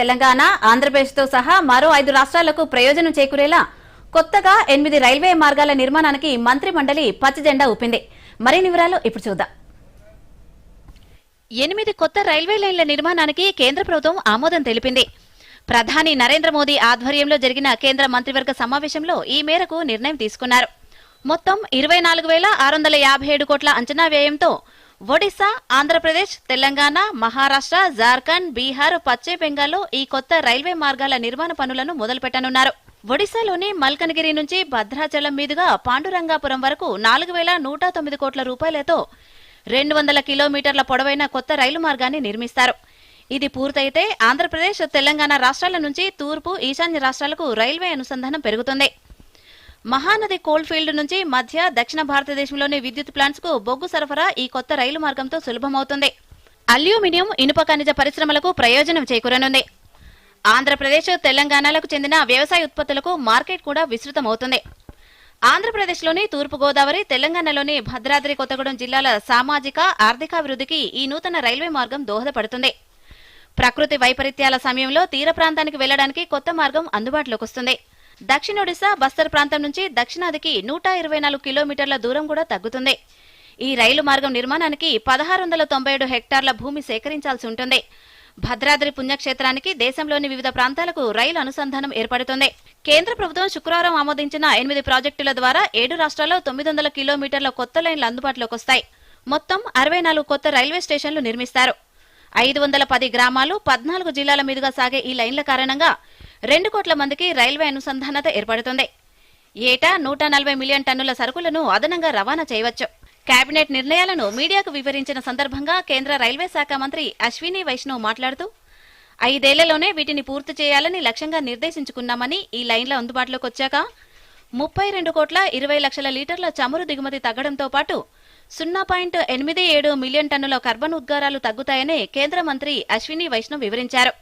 తెలంగాణ ఆంధ్రప్రదేశ్తో సహా మరో ఐదు రాష్ట్రాలకు ప్రయోజనం చేకూరేలా కొత్తగా ఎనిమిది రైల్వే మార్గాల నిర్మాణానికి మంత్రి మండలి పచ్చ జెండా ఊపింది. మరిన్ని వివరాలు ఇప్పుడు చూద్దాం. ఎనిమిది కొత్త రైల్వే లైన్ల నిర్మాణానికి కేంద్ర ప్రభుత్వం ఆమోదం తెలిపింది. ప్రధాని నరేంద్ర మోదీ ఆధ్వర్యంలో జరిగిన కేంద్ర మంత్రివర్గ సమావేశంలో ఈ మేరకు నిర్ణయం తీసుకున్నారు. మొత్తం ఇరవై నాలుగు వేల ఆరు వందల యాభై ఏడు కోట్ల అంచనా వ్యయంతో ఒడిశా ఆంధ్రప్రదేశ్ తెలంగాణ మహారాష్ట్ర జార్ఖండ్ బీహార్ పశ్చిమ బెంగాల్లో ఈ కొత్త రైల్వే మార్గాల నిర్మాణ పనులను మొదలుపెట్టనున్నారు. ఒడిశాలోని మల్కనగిరి నుంచి భద్రాచలం మీదుగా పాండురంగాపురం వరకు నాలుగు వేల నూట తొమ్మిది కోట్ల రూపాయలతో రెండు వందల కిలోమీటర్ల పొడవైన కొత్త రైలు మార్గాన్ని నిర్మిస్తారు. ఇది పూర్తయితే ఆంధ్రప్రదేశ్ తెలంగాణ రాష్ట్రాల నుంచి తూర్పు ఈశాన్య రాష్ట్రాలకు రైల్వే అనుసంధానం పెరుగుతుంది. మహానది కోల్ఫీల్డ్ నుంచి మధ్య దక్షిణ భారతదేశంలోని విద్యుత్ ప్లాంట్స్కు బొగ్గు సరఫరా ఈ కొత్త రైలు మార్గంతో సులభమవుతుంది. అల్యూమినియం ఇనుప ఖనిజ పరిశ్రమలకు ప్రయోజనం చేకూరనుంది. ఆంధ్రప్రదేశ్ తెలంగాణలకు చెందిన వ్యవసాయ ఉత్పత్తులకు మార్కెట్ కూడా విస్తృతమవుతుంది. ఆంధ్రప్రదేశ్లోని తూర్పుగోదావరి తెలంగాణలోని భద్రాద్రి కొత్తగూడెం జిల్లాల సామాజిక ఆర్థికాభివృద్ధికి ఈ నూతన రైల్వే మార్గం దోహదపడుతుంది. ప్రకృతి వైపరీత్యాల సమయంలో తీర ప్రాంతానికి వెళ్ళడానికి కొత్త మార్గం అందుబాటులోకి వస్తుంది. దక్షిణ ఒడిశా బస్తర్ ప్రాంతం నుంచి దక్షిణాదికి నూట ఇరవై నాలుగు కిలోమీటర్ల దూరం కూడా తగ్గుతుంది. ఈ రైలు మార్గం నిర్మాణానికి పదహారు వందల తొంభై ఏడు హెక్టార్ల భూమి సేకరించాల్సి ఉంటుంది. భద్రాద్రి పుణ్యక్షేత్రానికి దేశంలోని వివిధ ప్రాంతాలకు రైలు అనుసంధానం ఏర్పడుతుంది. కేంద్ర ప్రభుత్వం శుక్రవారం ఆమోదించిన ఎనిమిది ప్రాజెక్టుల ద్వారా ఏడు రాష్ట్రాల్లో తొమ్మిది వందల కిలోమీటర్ల కొత్త లైన్లు అందుబాటులోకి వస్తాయి. మొత్తం అరవై నాలుగు కొత్త రైల్వే స్టేషన్లు నిర్మిస్తారు. ఐదు వందల పది గ్రామాలు పద్నాలుగు జిల్లాల మీదుగా సాగే ఈ లైన్ల కారణంగా రెండు కోట్ల మందికి రైల్వే అనుసంధానత ఏర్పడుతుంది. ఏటా నూట నలభై మిలియన్ టన్నుల సరుకులను అదనంగా రవాణా చేయవచ్చు. కేబినెట్ నిర్ణయాలను మీడియాకు వివరించిన సందర్భంగా కేంద్ర రైల్వే శాఖ మంత్రి అశ్విని వైష్ణవ్ మాట్లాడుతూ ఐదేళ్ళలోనే వీటిని పూర్తి చేయాలని లక్ష్యంగా నిర్దేశించుకున్నామని ఈ లైన్ల అందుబాటులోకి వచ్చాక ముప్పై రెండు కోట్ల ఇరవై లక్షల లీటర్ల చమురు దిగుమతి తగ్గడంతో పాటు సున్నా పాయింట్ ఎనిమిది ఏడు మిలియన్ టన్నుల కర్బన్ ఉద్గారాలు తగ్గుతాయని కేంద్ర మంత్రి అశ్విని వైష్ణవ్ వివరించారు.